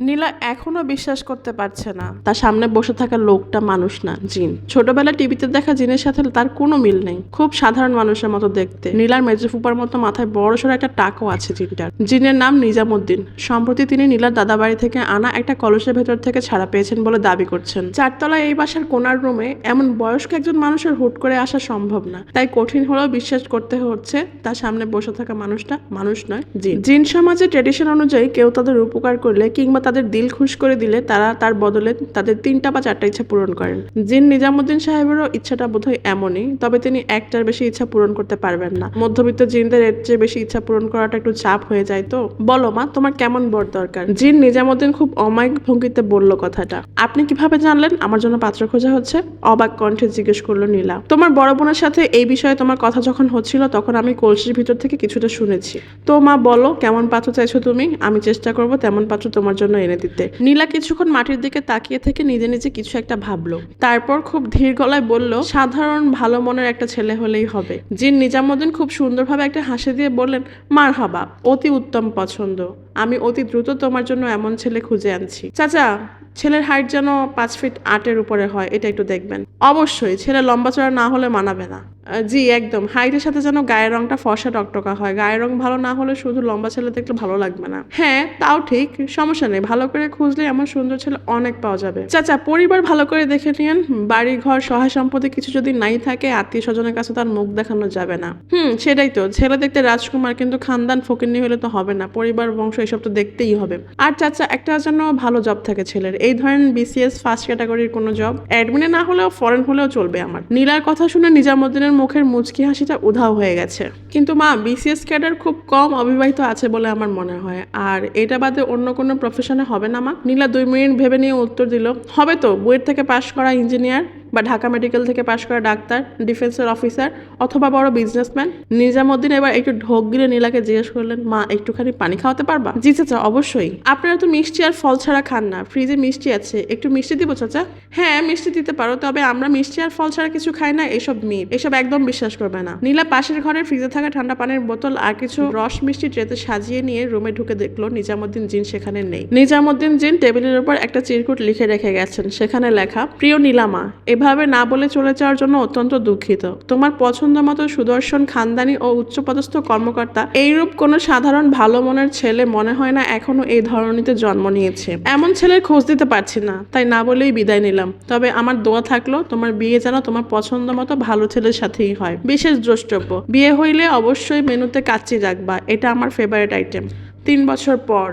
নীলা এখনও বিশ্বাস করতে পারছে না। তার সামনে বসে থাকা লোকটা মানুষ না, জিন। ছোটবেলা টিভিতে দেখা জিনের সাথে তার কোনো মিল নেই। খুব সাধারণ মানুষের মতো দেখতে। নীলার মেজে ফুপার মতো মাথায় বড় সড়ো একটা টাকও আছে জিনটার। জিনের নাম নিজামুদ্দিন। সম্প্রতি তিনি নীলার দাদাবাড়ি থেকে আনা একটা কলসের ভেতর থেকে ছাড়া পেয়েছেন বলে দাবি করছেন। চারতলায় এই বাসার কোনার রুমে এমন বয়স্ক একজন মানুষের হুট করে আসা সম্ভব না। তাই কঠিন হলেও বিশ্বাস করতে হচ্ছে তার সামনে বসে থাকা মানুষটা, মানুষ নয়, জিন। জিন সমাজে ট্রেডিশন অনুযায়ী কেউ তাদের উপকার করলে কিংবা তাদের দিল খুশ করে দিলে তারা তার বদলে তাদের তিনটা বা চারটা ইচ্ছা পূরণ করেন। জিন নিজামুদ্দিন সাহেবেরও ইচ্ছাটা বোধহয় এমনই, তবে তিনি একটার বেশি ইচ্ছা পূরণ করতে পারবেন না। মধ্যবিত্ত জিনদের এর চেয়ে বেশি ইচ্ছা পূরণ করাটা একটু চাপ হয়ে যায় তো? বলো মা, তোমার কেমন বর দরকার? জিন নিজামুদ্দিন খুব অমায়িক ভঙ্গিতে বলল কথাটা। আপনি কীভাবে জানলেন? আমার জন্য পাত্র খোঁজা হচ্ছে? অবাক কণ্ঠে জিজ্ঞেস করল নীলা। তোমার বড় বোনের সাথে এই বিষয়ে তোমার কথা যখন হচ্ছিল, তখন আমি কলসির ভিতর থেকে কিছুটা শুনেছি। তো মা, বলো, কেমন পাত্র চাইছো তুমি? আমি চেষ্টা করব তেমন পাত্র তোমার জন্য এনে দিতে। নীলা কিছুক্ষণ মাটির দিকে তাকিয়ে থেকে নিজে নিজে কিছু একটা ভাবলো। তারপর খুব ধীর গলায় বলল, সাধারণ ভালো মনের একটা ছেলে হলেই হবে। জিন নিজামুদ্দিন খুব সুন্দরভাবে একটা হাসি দিয়ে বললেন, মার হাবা, অতি উত্তম পছন্দ। আমি অতি দ্রুত তোমার জন্য এমন ছেলে খুঁজে আনছি। চাচা, ছেলের হাইট যেন পাঁচ ফিট আটের উপরে হয়, এটা একটু দেখবেন। অবশ্যই, ছেলে লম্বা চড়া না হলে মানাবে না। জি, একদম। হাইটের সাথে যেন গায়ের রংটা ফর্সা টকটকা হয়। গায়ের রং ভালো না হলে শুধু লম্বা ছেলে দেখলে ভালো লাগবে না। হ্যাঁ তাও ঠিক, সমস্যা নেই। ভালো করে খুঁজলে এমন সুন্দর ছেলে অনেক পাওয়া যাবে। চাচা, পরিবার ভালো করে দেখে নিয়েন। বাড়ি ঘর, সহায় সম্পত্তি কিছু যদি নাই থাকে, আত্মীয় স্বজনের কাছে তার মুখ দেখানো যাবে না। হুম, সেটাই তো। ছেলে দেখতে রাজকুমার কিন্তু খানদান ফকিরনি হলে তো হবে না। পরিবার, বংশ এসব তো দেখতেই হবে। আর চাচা, একটা যেন ভালো জব থাকে ছেলের। এই ধরেন বিসিএস ফার্স্ট ক্যাটাগরির কোনো জব অ্যাডমিনে না হলেও ফরেন হলেও চলবে আমার। নীলার কথা শুনে নিজামুদ্দিনের মুখের মুচকি হাসিটা উধাও হয়ে গেছে। কিন্তু মা বিসিএস ক্যাডার খুব কম অবিবাহিত আছে বলে আমার মনে হয়। আর এটা বাদে অন্য কোনো প্রফেশনে হবে না মা? নীলা দুই মিনিট ভেবে নিয়ে উত্তর দিল, হবে তো, বুয়েট থেকে পাশ করা ইঞ্জিনিয়ার বা ঢাকা মেডিকেল থেকে পাশ করা ডাক্তার, ডিফেন্সের অফিসার অথবা বড় বিজনেসম্যান। নিজামুদ্দিন, এবার একটু ঢোক গিলে নীলাকে জিজ্ঞেস করলেন, মা, একটুখানি পানি খাওয়াতে পারবা? জি, চাচা, অবশ্যই। আপনারা তো মিষ্টি আর ফল ছাড়া খান না, ফ্রিজে মিষ্টি আছে। একটু মিষ্টি দিব, চাচা? হ্যাঁ মিষ্টি দিতে পারো, তবে আমরা মিষ্টি আর ফল ছাড়া কিছু খাই না, এসব মিট। এসব একদম বিশ্বাস করবে না। নীলা পাশের ঘরের ফ্রিজে থাকা ঠান্ডা পানির বোতল আর কিছু রস মিষ্টি ট্রেতে সাজিয়ে নিয়ে রুমে ঢুকে দেখল, নিজামুদ্দিন জিন সেখানে নেই। নিজামুদ্দিন জিন টেবিলের উপর একটা চিরকুট লিখে রেখে গেছেন, সেখানে লেখা, প্রিয় নীলামা এভাবে না বলে চলে যাওয়ার জন্য অত্যন্ত দুঃখিত। তোমার পছন্দ মতো সুদর্শন খানদানি ও উচ্চপদস্থ কর্মকর্তা, এইরূপ কোনো সাধারণ ভালো মনের ছেলে মনে হয় না এখনও এই ধরনীতে জন্ম নিয়েছে। এমন ছেলের খোঁজ দিতে পারছি না, তাই না বলেই বিদায় নিলাম। তবে আমার দোয়া থাকল, তোমার বিয়ে যেন তোমার পছন্দ মতো ভালো ছেলের সাথেই হয়। বিশেষ দ্রষ্টব্য, বিয়ে হইলে অবশ্যই মেনুতে কাচ্চি রাখবা, এটা আমার ফেভারিট আইটেম তিন বছর পর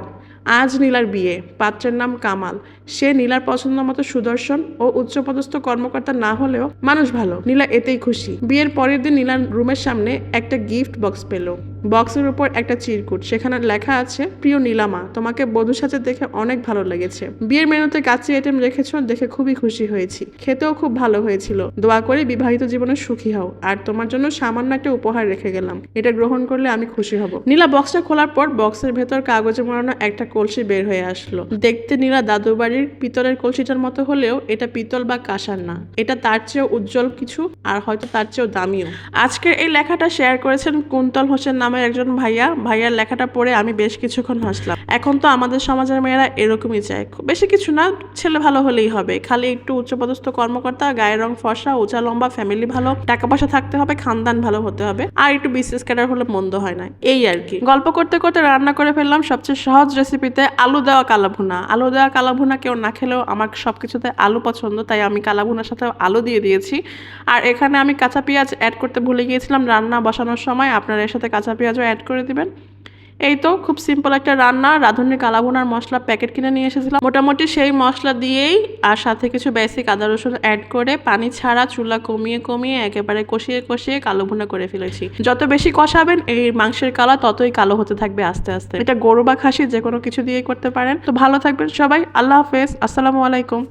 আজ নীলার বিয়ে। পাত্রের নাম কামাল। সে নীলার পছন্দ মতো সুদর্শন ও উচ্চপদস্থ কর্মকর্তা না হলেও মানুষ ভালো। নীলা এতেই খুশি। বিয়ের পরের দিন নীলার রুমের সামনে একটা গিফট বক্স পেল। বক্সের উপর একটা চিরকুট। সেখানে লেখা আছে, প্রিয় নীলামা, তোমাকে বধূ সাজে দেখে অনেক ভালো লেগেছে। বিয়ের মেনুতে কাচ্চি আইটেম রেখেছ, দেখে খুবই খুশি হয়েছি। খেতেও খুব ভালো হয়েছিল। দোয়া করে বিবাহিত জীবনে সুখী হও। আর তোমার জন্য সামান্য একটা উপহার রেখে গেলাম। এটা গ্রহণ করলে আমি খুশি হব। নীলা বক্সটা খোলার পর বক্সের ভেতর কাগজে মোড়ানো একটা কলসি বের হয়ে আসলো। দেখতে নীলা দাদু বাড়ির পিতলের কলসিটার মতো হলেও এটা পিতল বা কাঁসার না। এটা তার চেয়েও উজ্জ্বল কিছু, আর হয়তো তার চেয়েও দামিও। আজকের এই লেখাটা শেয়ার করেছেন কুন্তল হোসেন নামের একজন ভাইয়া, ভাইয়ার লেখাটা পড়ে আমি বেশ কিছুক্ষণ হাসলাম। এখন তো আমাদের সমাজের মেয়েরা এরকমই চায়। বেশি কিছু না, ছেলে ভালো হলেই হবে। খালি একটু উচ্চপদস্থ কর্মকর্তা, গায়ের রং ফর্সা, উঁচা লম্বা ফ্যামিলি ভালো, টাকা পয়সা থাকতে হবে, খানদান ভালো হতে হবে। আর একটু বিসিএস ক্যাডার হলে মন্দ হয় না। এই আর কি। গল্প করতে করতে রান্না করে ফেললাম সবচেয়ে সহজ রেসিপিতে আলু দেওয়া কালাভুনা। আলু দেওয়া কালাভুনা কেউ না খেলেও আমার সব কিছুতে আলু পছন্দ, তাই আমি কালাভুনার সাথে আলু দিয়ে দিয়েছি। আর এখানে আমি কাঁচা পেঁয়াজ অ্যাড করতে ভুলে গিয়েছিলাম রান্না বসানোর সময়। আপনারা এর সাথে কাঁচা পেঁয়াজও অ্যাড করে দিবেন। এই তো খুব সিম্পল একটা রান্না রাঁধুনি কালাভুনার মশলা প্যাকেট কিনে নিয়ে এসেছিলাম। মোটামুটি সেই মশলা দিয়েই আর সাথে কিছু বেসিক আদা রসুন অ্যাড করে পানি ছাড়া চুলা কমিয়ে কমিয়ে একেবারে কষিয়ে কষিয়ে কালো ভুনা করে ফেলেছি। যত বেশি কষাবেন, এই মাংসের কালা ততই কালো হতে থাকবে আস্তে আস্তে। এটা গরু বা খাসি যে কোনো কিছু দিয়েই করতে পারেন। তো ভালো থাকবেন সবাই, আল্লাহ হাফেজ, আসসালামু আলাইকুম।